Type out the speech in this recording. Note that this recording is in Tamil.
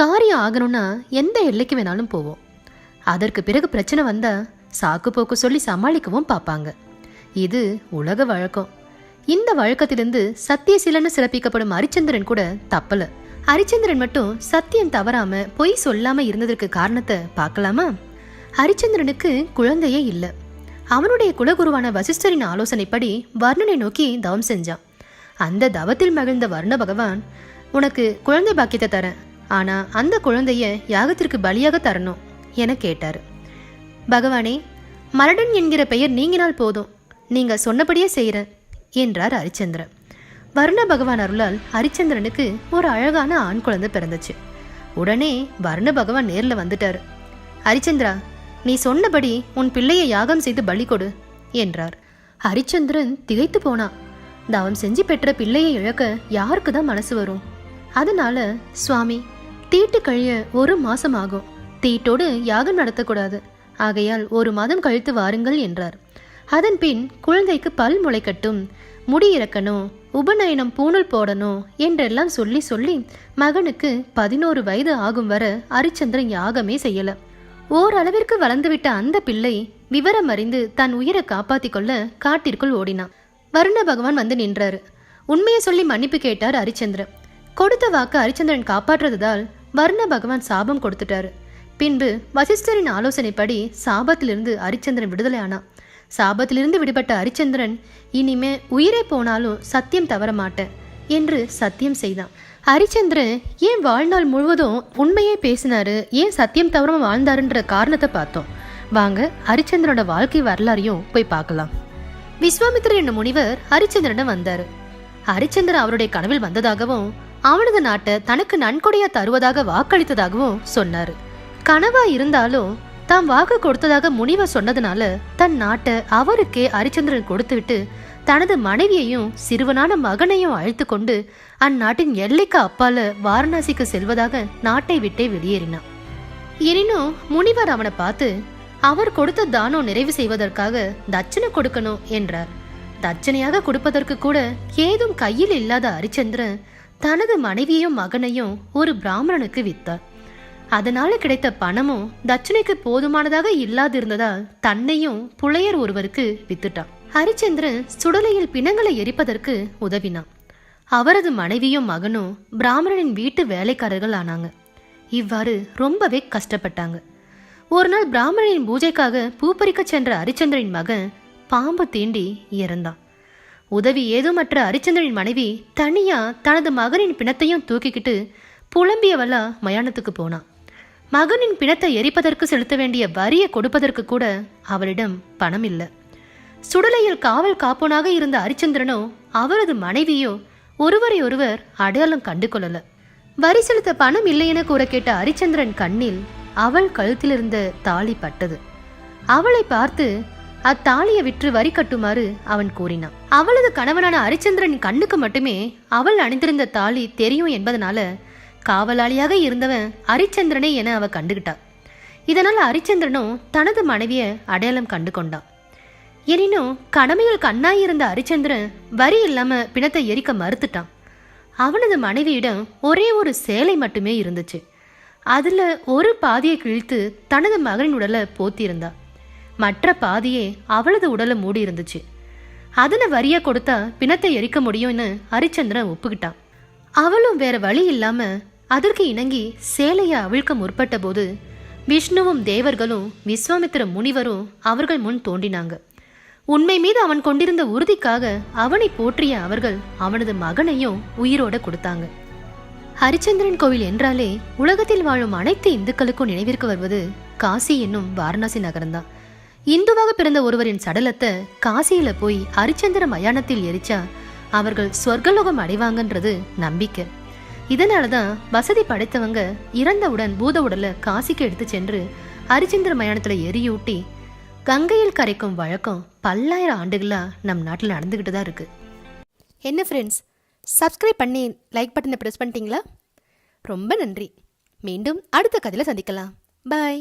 காரியம் ஆகணும்னா எந்த எல்லைக்கு வேணாலும் போவோம். அதற்கு பிறகு பிரச்சனை வந்தா சாக்கு போக்கு சொல்லி சமாளிக்கவும் பார்ப்பாங்க. இது உலக வழக்கம். இந்த வழக்கத்திலிருந்து சத்தியசீலன்னு சிறப்பிக்கப்படும் ஹரிச்சந்திரன் கூட தப்பல. ஹரிச்சந்திரன் மட்டும் சத்தியம் தவறாம பொய் சொல்லாம இருந்ததற்கு காரணத்தை பார்க்கலாமா? ஹரிச்சந்திரனுக்கு குழந்தையே இல்லை. அவனுடைய குலகுருவான வசிஷ்டரின் ஆலோசனைப்படி வர்ணனை நோக்கி தவம் செஞ்சான். அந்த தவத்தில் மகிழ்ந்த வர்ண பகவான் உனக்கு குழந்தை பாக்கியத்தை தரேன். ஆனா அந்த குழந்தைய யாகத்திற்கு பலியாக தரணும் என கேட்டார். பகவானே மரடன் என்கிற பெயர் நீங்கினால் போதும். நீங்க சொன்னபடியே செய்கிறேன் என்றார் ஹரிச்சந்திரன் வருண பகவான் அருளால் ஹரிச்சந்திரனுக்கு ஒரு அழகான ஆண் குழந்தை பிறந்துச்சு. உடனே வர்ண பகவான் நேரில் வந்துட்டார். ஹரிச்சந்திரா நீ சொன்னபடி உன் பிள்ளையை யாகம் செய்து பலி கொடு என்றார். ஹரிச்சந்திரன் திகைத்து போனான் தவம் செஞ்சு பெற்ற பிள்ளையை இழக்க யாருக்கு தான் மனசு வரும்? அதனால சுவாமி தீட்டு கழிய ஒரு மாசம் ஆகும் தீட்டோடு யாகம் நடத்தக்கூடாது. ஆகையால் ஒரு மாதம் கழித்து வாருங்கள் என்றார். அதன் பின் குழந்தைக்கு பல் முளைக்கட்டும். முடி இறக்கணும் உபநயனம் பூணல் போடணும் என்றெல்லாம் சொல்லி சொல்லி மகனுக்கு பதினோரு வயது ஆகும் வர ஹரிச்சந்திரன் யாகமே செய்யல. ஓரளவிற்கு வளர்ந்துவிட்ட அந்த பிள்ளை விவரம் அறிந்து தன் உயிரை காப்பாத்திக் கொள்ள காட்டிற்குள் ஓடினான் வருண பகவான் வந்து நின்றாரு. உண்மையை சொல்லி மன்னிப்பு கேட்டார் ஹரிச்சந்திரன் கொடுத்த வாக்கு ஹரிச்சந்திரன் காப்பாற்றுறதால் வர்ண பகவான் சாபம் கொடுத்துட்டாரு. பின்பு வசிஷ்டரின் ஆலோசனைப்படி சாபத்திலிருந்து ஹரிச்சந்திரன் விடுதலை ஆனான் சாபத்திலிருந்து விடுபட்ட ஹரிச்சந்திரன் இனிமே உயிரே போனாலும் சத்தியம் தவற மாட்டேன் என்று சத்தியம் செய்தான். ஹரிச்சந்திரன் ஏன் வாழ்நாள் முழுவதும் உண்மையே பேசினாரு ஏன் சத்தியம் தவறாம வாழ்ந்தாருன்ற காரணத்தை பார்த்தோம். வாங்க ஹரிச்சந்திரனோட வாழ்க்கை வரலாறையும் போய் பார்க்கலாம். விஸ்வாமித்திரர் என்னும் முனிவர் ஹரிச்சந்திரனிடம் வந்தார். ஹரிச்சந்திரன் அவருடைய கனவில் வந்ததாகவும் அவனது நாட்டை தனக்கு நன்கொடையா தருவதாக வாக்களித்ததாகவும் சொன்னார். கனவா இருந்தாலும் தாம் வாக்கு கொடுத்ததாக முனிவர் சொன்னதுனால தன் நாட்டை அவருக்கே ஹரிச்சந்திரன் கொடுத்துவிட்டு தனது மனைவியையும் சிறுவனான மகனையும் அழைத்து கொண்டு அந்நாட்டின் எல்லைக்கு அப்பால வாரணாசிக்கு செல்வதாக நாட்டை விட்டே வெளியேறினான். எனினும் முனிவர் அவனை பார்த்து அவர் கொடுத்த தானம் நிறைவு செய்வதற்காக தட்சணை கொடுக்கணும் என்றார். தட்சணையாக கொடுப்பதற்கு கூட ஏதும் கையில் இல்லாத ஹரிச்சந்திரன் தனது மனைவியையும் மகனையும் ஒரு பிராமணனுக்கு வித்தார். அதனால கிடைத்த பணமும் தட்சணைக்கு போதுமானதாக இல்லாதிருந்ததால் தன்னையும் புலையர் ஒருவருக்கு வித்துட்டான். ஹரிச்சந்திரன் சுடலையில் பிணங்களை எரிப்பதற்கு உதவினான். அவரது மனைவியும் மகனும் பிராமணனின் வீட்டு வேலைக்காரர்கள் ஆனாங்க. இவ்வாறு ரொம்பவே கஷ்டப்பட்டாங்க. ஒரு நாள் பிராமணனின் பூஜைக்காக பூப்பறிக்க சென்ற ஹரிச்சந்திரனின் மகன் பாம்பு தீண்டி இறந்தான். உதவி ஏதுமற்ற ஹரிச்சந்திரனின் மனைவி தனியா தனது மகனின் பிணத்தையும் தூக்கிக்கிட்டு புலம்பியவளா மயானத்துக்கு போனான் மகனின் பிணத்தை எரிப்பதற்கு செலுத்த வேண்டிய வரியை கொடுப்பதற்கு கூட அவளிடம் பணம் இல்லை சுடலையில் காவல் காப்போனாக இருந்த அரிச்சந்திரனோ அவரது மனைவியோ ஒருவரை ஒருவர் அடையாளம் கண்டு கொள்ளல வரி செலுத்த பணம் இல்லை என கூற கேட்ட ஹரிச்சந்திரன் கண்ணில் அவள் கழுத்திலிருந்த தாலி பட்டது. அவளை பார்த்து அத்தாலியை விற்று வரி கட்டுமாறு அவன் கூறினான். அவளது கணவனான ஹரிச்சந்திரன் கண்ணுக்கு மட்டுமே அவள் அணிந்திருந்த தாலி தெரியும் என்பதனால காவலாளியாக இருந்தவன் ஹரிச்சந்திரனே என அவ கண்டுகிட்டா. இதனால் ஹரிச்சந்திரனும் தனது மனைவியை அடையாளம் கண்டு கொண்டான். எனினும் கடமையில் கண்ணாயிருந்த ஹரிச்சந்திரன் வரி இல்லாம பிணத்தை எரிக்க மறுத்துட்டான். அவனது மனைவியிடம் ஒரே ஒரு சேலை மட்டுமே இருந்துச்சு. அதுல ஒரு பாதியை கிழித்து தனது மகனின் உடலை போத்தியிருந்தான் மற்ற பாதியே அவளது உடலை மூடி இருந்துச்சு. அதனை வரியா கொடுத்தா பிணத்தை எரிக்க முடியும்னு ஹரிச்சந்திரன் ஒப்புக்கிட்டான். அவளும் வேற வழி இல்லாம அதற்கு இணங்கி சேலையை அவிழ்க்க முற்பட்ட போது விஷ்ணுவும் தேவர்களும் விஸ்வாமித்திர முனிவரும் அவர்கள் முன் தோண்டினாங்க உண்மை மீது அவன் கொண்டிருந்த உறுதிக்காக அவனை போற்றிய அவர்கள் அவனது மகனையும் உயிரோட கொடுத்தாங்க. ஹரிச்சந்திரன் கோவில் என்றாலே உலகத்தில் வாழும் அனைத்து இந்துக்களுக்கும் நினைவிற்கு வருவது காசி என்னும் வாரணாசி நகரம்தான். இந்துவாக பிறந்த ஒருவரின் சடலத்தை காசியில போய் ஹரிச்சந்திர மயானத்தில் எரிச்சா அவர்கள் சொர்க்கலோகம் அடைவாங்கன்றது நம்பிக்கை. இதனால தான் வசதி படைத்தவங்க இறந்தவுடன் பூத உடலை காசிக்கு எடுத்து சென்று ஹரிச்சந்திர மயானத்துல எரியூட்டி கங்கையில் கரைக்கும் வழக்கம் பல்லாயிரம் ஆண்டுகளாக நம் நாட்டில் நடந்துக்கிட்டு தான் இருக்குது என்ன ஃப்ரெண்ட்ஸ் சப்ஸ்கிரைப் பண்ணி லைக் பட்டனை ப்ரெஸ் பண்ணிட்டீங்களா? ரொம்ப நன்றி. மீண்டும் அடுத்த கதையில் சந்திக்கலாம். பாய்